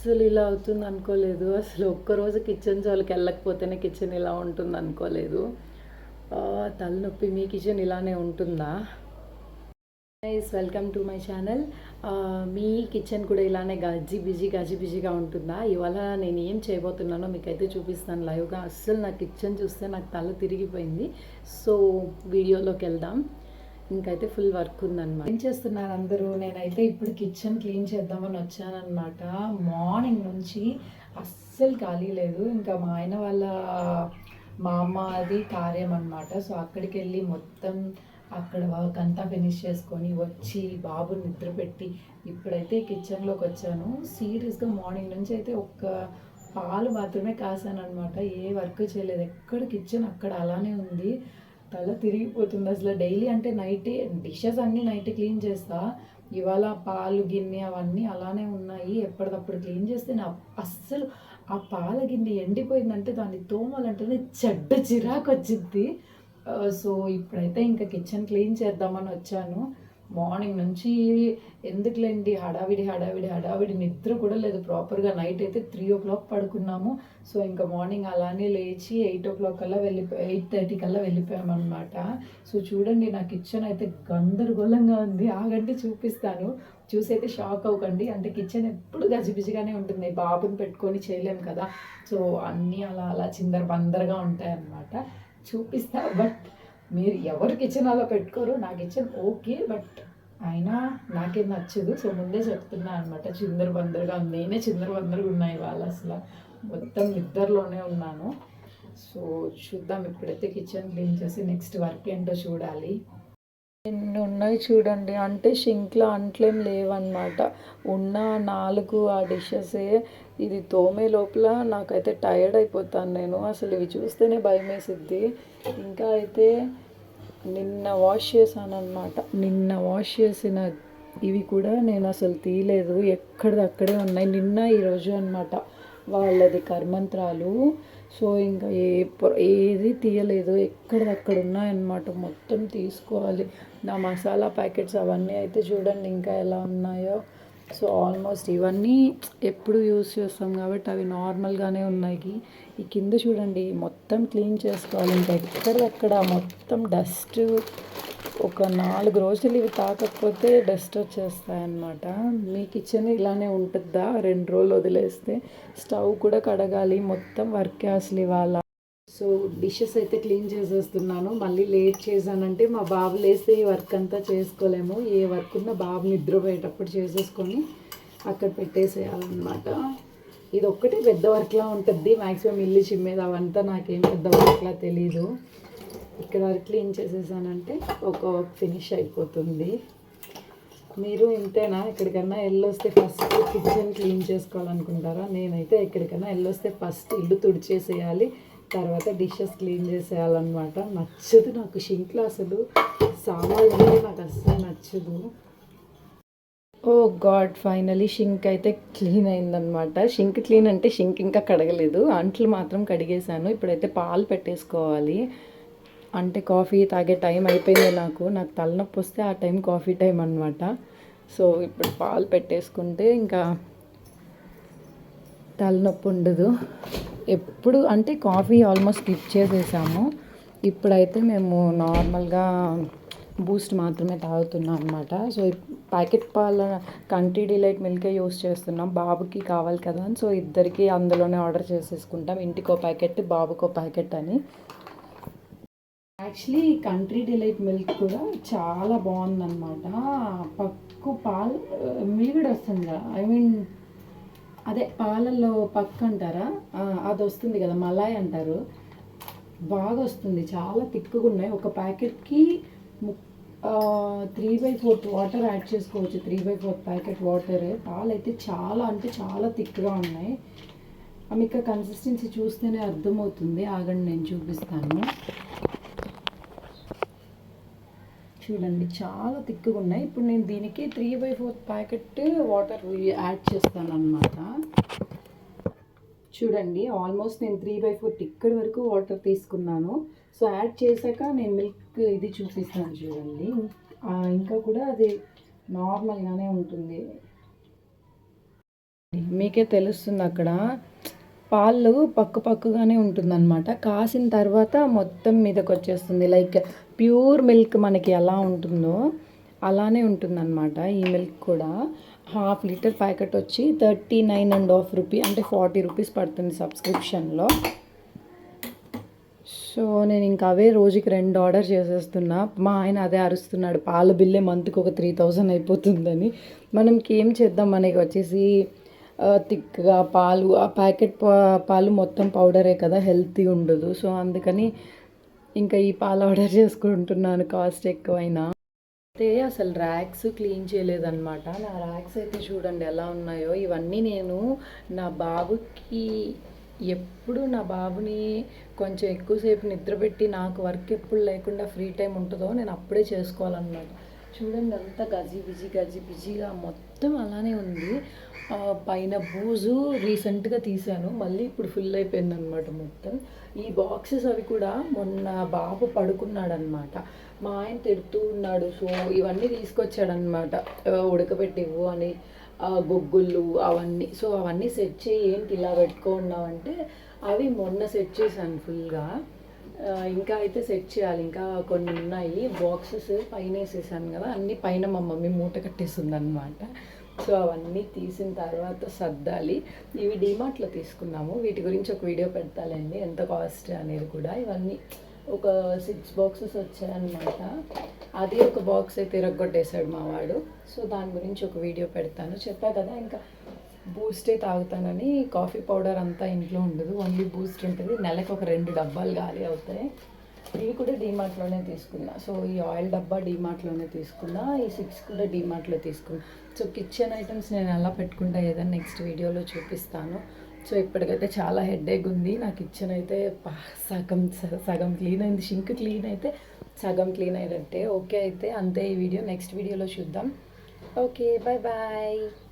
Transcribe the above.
అస్సలు ఇలా అవుతుంది అనుకోలేదు. అసలు ఒక్కరోజు కిచెన్ జోలికి వెళ్ళకపోతేనే కిచెన్ ఇలా ఉంటుంది అనుకోలేదు. తలనొప్పి మీ కిచెన్ ఇలానే ఉంటుందా? Guys welcome to my channel me kitchen కూడా ఇలానే గజ్జి బిజీ గజ్జి బిజీగా ఉంటుందా? ఇవాళ నేను ఏం చేయబోతున్నానో మీకైతే చూపిస్తాను లైవ్గా. అస్సలు నా కిచెన్ చూస్తే నాకు తల తిరిగిపోయింది. సో వీడియోలోకి వెళ్దాం. ఇంకైతే ఫుల్ వర్క్ ఉందన్నమాట. ఏం చేస్తున్నారు అందరూ? నేనైతే ఇప్పుడు కిచెన్ క్లీన్ చేద్దామని వచ్చానమాట మార్నింగ్ నుంచి అస్సలు ఖాళీ లేదు. ఇంకా మా ఆయన వాళ్ళ మా అమ్మ అది కార్యం అనమాట సో అక్కడికి వెళ్ళి మొత్తం అక్కడ వర్క్ అంతా ఫినిష్ చేసుకొని వచ్చి బాబుని నిద్రపెట్టి ఇప్పుడైతే కిచెన్లోకి వచ్చాను. సీరియస్గా మార్నింగ్ నుంచి అయితే ఒక్క పాలు మాత్రమే కాసాను అనమాట ఏ వర్క్ చేయలేదు. ఎక్కడ కిచెన్ అక్కడ అలానే ఉంది. తల తిరిగిపోతుంది. అసలు డైలీ అంటే నైటే డిషెస్ అన్నీ నైట్ క్లీన్ చేస్తా. ఇవాళ పాలు గిన్నె అవన్నీ అలానే ఉన్నాయి. ఎప్పటికప్పుడు క్లీన్ చేస్తే నా అస్సలు ఆ పాల గిన్నె ఎండిపోయిందంటే దాన్ని తోమాలంటేనే చెడ్డ చిరాకు వచ్చింది సో ఇప్పుడైతే ఇంకా కిచెన్ క్లీన్ చేద్దామని వచ్చాను. మార్నింగ్ నుంచి ఎందుకులేండి? హడావిడి హడావిడి హడావిడి. నిద్ర కూడా లేదు. ప్రాపర్గా నైట్ అయితే త్రీ ఓ క్లాక్ పడుకున్నాము. సో ఇంకా మార్నింగ్ అలానే లేచి ఎయిట్ ఓ క్లాక్ కల్లా వెళ్ళిపోయి ఎయిట్ థర్టీ కల్లా వెళ్ళిపోయామన్నమాట. సో చూడండి నా కిచెన్ అయితే గందరగోళంగా ఉంది. ఆగంటే చూపిస్తాను. చూసి అయితే షాక్ అవ్వకండి. అంటే కిచెన్ ఎప్పుడు గజిబిజిగానే ఉంటుంది. బాబుని పెట్టుకొని చేయలేం కదా. సో అన్నీ అలా అలా చిందర బందరగా ఉంటాయన్నమాట. చూపిస్తా బట్ మీరు ఎవరు కిచెన్ అలా పెట్టుకోరు నా కిచెన్ ఓకే బట్ అయినా నాకేం నచ్చదు. సో ముందే చెప్తున్నా అనమాట చిందరు బందరుగా నేనే చిందరు బందరుగా ఉన్నాయి వాళ్ళు అసలు. మొత్తం నిద్రలోనే ఉన్నాను. సో చూద్దాం ఇప్పుడైతే కిచెన్ క్లీన్ చేసి నెక్స్ట్ వర్క్ ఏంటో చూడాలి. ఎన్ని ఉన్నాయి చూడండి. అంటే షింక్లో అంట్లేం లేవన్నమాట. ఉన్న నాలుగు ఆ డిషెసే. ఇది తోమే లోపల నాకైతే టైర్డ్ అయిపోతాను నేను. అసలు ఇవి చూస్తేనే భయం వేసిద్ది ఇంకా అయితే నిన్న వాష్ చేశాను అనమాట నిన్న వాష్ చేసిన ఇవి కూడా నేను అసలు తీయలేదు. ఎక్కడిది అక్కడే ఉన్నాయి. నిన్న ఈరోజు అనమాట వాళ్ళది కర్మంత్రాలు. సో ఇంకా ఏ ఏది తీయలేదు. ఎక్కడిదక్కడ ఉన్నాయన్నమాట మొత్తం తీసుకోవాలి. నా మసాలా ప్యాకెట్స్ అవన్నీ అయితే చూడండి ఇంకా ఎలా ఉన్నాయో. సో ఆల్మోస్ట్ ఇవన్నీ ఎప్పుడు యూస్ చేస్తాం కాబట్టి అవి నార్మల్గానే ఉన్నాయి. ఈ కింద చూడండి మొత్తం క్లీన్ చేసుకోవాలి. ఇంకా ఎక్కడెక్కడ మొత్తం డస్ట్ ఒక నాలుగు రోజులు ఇవి తాకకపోతే డస్ట్ వచ్చేస్తాయి అన్నమాట మీ కిచెన్ ఇలానే ఉంటుందా? రెండు రోజులు వదిలేస్తే స్టవ్ కూడా కడగాలి. మొత్తం వర్క్ అసలు ఇవాళ సో డిషెస్ అయితే క్లీన్ చేసేస్తున్నాను. మళ్ళీ లేట్ చేశానంటే మా బాబు లేస్తే ఈ వర్క్ అంతా చేసుకోలేము. ఏ వర్క్ ఉన్నా బాబు నిద్రపోయేటప్పుడు చేసేసుకొని అక్కడ పెట్టేసేయాలన్నమాట. ఇది ఒక్కటే పెద్ద వర్క్లా ఉంటుంది. మ్యాక్సిమం ఇల్లు చిమ్మేది అవంతా నాకేం పెద్ద వర్క్లా తెలీదు. ఇక్కడ వరకు క్లీన్ చేసేసానంటే ఒక వర్క్ ఫినిష్ అయిపోతుంది. మీరు ఇంతేనా? ఎక్కడికన్నా వెళ్ళొస్తే ఫస్ట్ కిచెన్ క్లీన్ చేసుకోవాలనుకుంటారా? నేనైతే ఎక్కడికైనా వెళ్ళొస్తే ఫస్ట్ ఇల్లు తుడిచేసేయాలి. తర్వాత డిషెస్ క్లీన్ చేసేయాలన్నమాట. నచ్చదు నాకు షింక్లో అసలు. సామాన్లు నాకు అస్సలు నచ్చదు. ఓ గాడ్ ఫైనలీ షింక్ అయితే క్లీన్ అయిందనమాట షింక్ క్లీన్ అంటే షింక్ ఇంకా కడగలేదు. అంట్లు మాత్రం కడిగేశాను. ఇప్పుడైతే పాలు పెట్టేసుకోవాలి. అంటే కాఫీ తాగే టైం అయిపోయింది నాకు. నాకు తలనొప్పి వస్తే ఆ టైం కాఫీ టైం అనమాట సో ఇప్పుడు పాలు పెట్టేసుకుంటే ఇంకా తలనొప్పి ఉండదు. ఎప్పుడు అంటే కాఫీ ఆల్మోస్ట్ స్కిప్ చేసేసాము. ఇప్పుడైతే మేము నార్మల్గా బూస్ట్ మాత్రమే తాగుతున్నాం అనమాట సో ప్యాకెట్ పాల కంట్రీ డిలైట్ మిల్కే యూస్ చేస్తున్నాం. బాబుకి కావాలి కదా అని. సో ఇద్దరికి అందులోనే ఆర్డర్ చేసేసుకుంటాం. ఇంటికో ప్యాకెట్ బాబుకో ప్యాకెట్ అని. యాక్చువల్లీ కంట్రీ డిలైట్ మిల్క్ కూడా చాలా బాగుందన్నమాట. పక్కు పాలు మిల్గడ్ వస్తుంది? కదా ఐ మీన్ అదే పాలల్లో పక్క అంటారా అది వస్తుంది కదా మలాయ్ అంటారు. బాగా వస్తుంది చాలా తిక్కుగా ఉన్నాయి ఒక ప్యాకెట్కి three by fourth water add చేసుకోవచ్చు. Three by fourth packet water పాలు అయితే చాలా అంటే చాలా థిక్గా ఉన్నాయి. ఆమె ఇంకా కన్సిస్టెన్సీ చూస్తేనే అర్థమవుతుంది. ఆగండి నేను చూపిస్తాను. చూడండి చాలా తిక్కుగా ఉన్నాయి ఇప్పుడు నేను దీనికి three by fourth packet water add చేస్తాను అనమాట చూడండి ఆల్మోస్ట్ నేను త్రీ బై ఫోర్త్ ఇక్కడి వరకు వాటర్ తీసుకున్నాను. సో యాడ్ చేశాక నేను మిల్క్ ఇది చూపిస్తాను చూడండి. ఇంకా కూడా అది నార్మల్గానే ఉంటుంది. మీకే తెలుస్తుంది అక్కడ. పాలు పక్కు పక్కుగానే ఉంటుందన్నమాట. కాసిన తర్వాత మొత్తం మీదకి వచ్చేస్తుంది లైక్ ప్యూర్ మిల్క్ మనకి ఎలా ఉంటుందో అలానే ఉంటుందన్నమాట ఈ మిల్క్ కూడా. హాఫ్ లీటర్ ప్యాకెట్ వచ్చి thirty nine and half rupee అంటే ఫార్టీ రూపీస్ పడుతుంది సబ్స్క్రిప్షన్లో. సో నేను ఇంకా అవే రోజుకి రెండు ఆర్డర్ చేసేస్తున్నా. మా ఆయన అదే అరుస్తున్నాడు పాల బిల్లే మంత్కి ఒక త్రీ థౌజండ్ అయిపోతుందని. మనకి ఏం చేద్దాం మనకి వచ్చేసి థిక్గా పాలు ఆ ప్యాకెట్ పాలు మొత్తం పౌడరే కదా హెల్తీ ఉండదు. సో అందుకని ఇంకా ఈ పాలు ఆర్డర్ చేసుకుంటున్నాను కాస్ట్ ఎక్కువైనా. అయితే అసలు ర్యాక్స్ క్లీన్ చేయలేదన్నమాట. నా ర్యాక్స్ అయితే చూడండి ఎలా ఉన్నాయో. ఇవన్నీ నేను నా బాబుకి ఎప్పుడు నా బాబుని కొంచెం ఎక్కువసేపు నిద్రపెట్టి నాకు వర్క్ ఎప్పుడు లేకుండా ఫ్రీ టైం ఉంటుందో నేను అప్పుడే చేసుకోవాలన్నమాట. చూడండి అంతా గజి బిజీ బిజీగా మొత్తం అలానే ఉంది. పైన బూజు రీసెంట్గా తీసాను మళ్ళీ ఇప్పుడు ఫుల్ అయిపోయింది అనమాట మొత్తం. ఈ బాక్సెస్ అవి కూడా మొన్న బాబు పడుకున్నాడనమాట మా ఆయన తిడుతూ ఉన్నాడు. సో ఇవన్నీ తీసుకొచ్చాడనమాట ఉడకబెట్టివ్వు అని గొగ్గుళ్ళు అవన్నీ. సో అవన్నీ సెట్ చేయి ఏంటి ఇలా పెట్టుకున్నావంటే అవి మొన్న సెట్ చేశాను ఫుల్గా. ఇంకా అయితే సెట్ చేయాలి. ఇంకా కొన్ని ఉన్నాయి. బాక్సెస్ పైన వేసేసాను కదా అన్నీ పైన మా మమ్మీ మూట కట్టేస్తుంది అనమాట సో అవన్నీ తీసిన తర్వాత సర్దాలి. ఇవి డిమార్ట్లో తీసుకున్నాము. వీటి గురించి ఒక వీడియో పెడతాలండి. ఎంత కాస్ట్ అనేది కూడా. ఇవన్నీ ఒక సిక్స్ బాక్సెస్ వచ్చాయన్నమాట. అది ఒక బాక్స్ అయితే ఇరగొట్టేశాడు మా వాడు. సో దాని గురించి ఒక వీడియో పెడతాను. చెప్పా కదా ఇంకా బూస్టే తాగుతానని కాఫీ పౌడర్ అంతా ఇంట్లో ఉండదు. ఓన్లీ బూస్ట్ ఉంటుంది. నెలకు ఒక రెండు డబ్బాలు గాలి అవుతాయి. ఇవి కూడా డీమార్ట్లోనే తీసుకున్నా. సో ఈ ఆయిల్ డబ్బా డీమార్ట్లోనే తీసుకున్నా. ఈ సిక్స్ కూడా డీమార్ట్లో తీసుకున్నా. సో కిచెన్ ఐటమ్స్ నేను ఎలా పెట్టుకుంటా. ఏదైనా నెక్స్ట్ వీడియోలో చూపిస్తాను. సో ఇప్పటికైతే చాలా హెడేక్ ఉంది. నా కిచెన్ అయితే సగం సగం క్లీన్ అయింది. షింక్ క్లీన్ అయితే సగం క్లీన్ అయినట్టే. ఓకే అయితే అంతే ఈ వీడియో. నెక్స్ట్ వీడియోలో చూద్దాం. Okay bye bye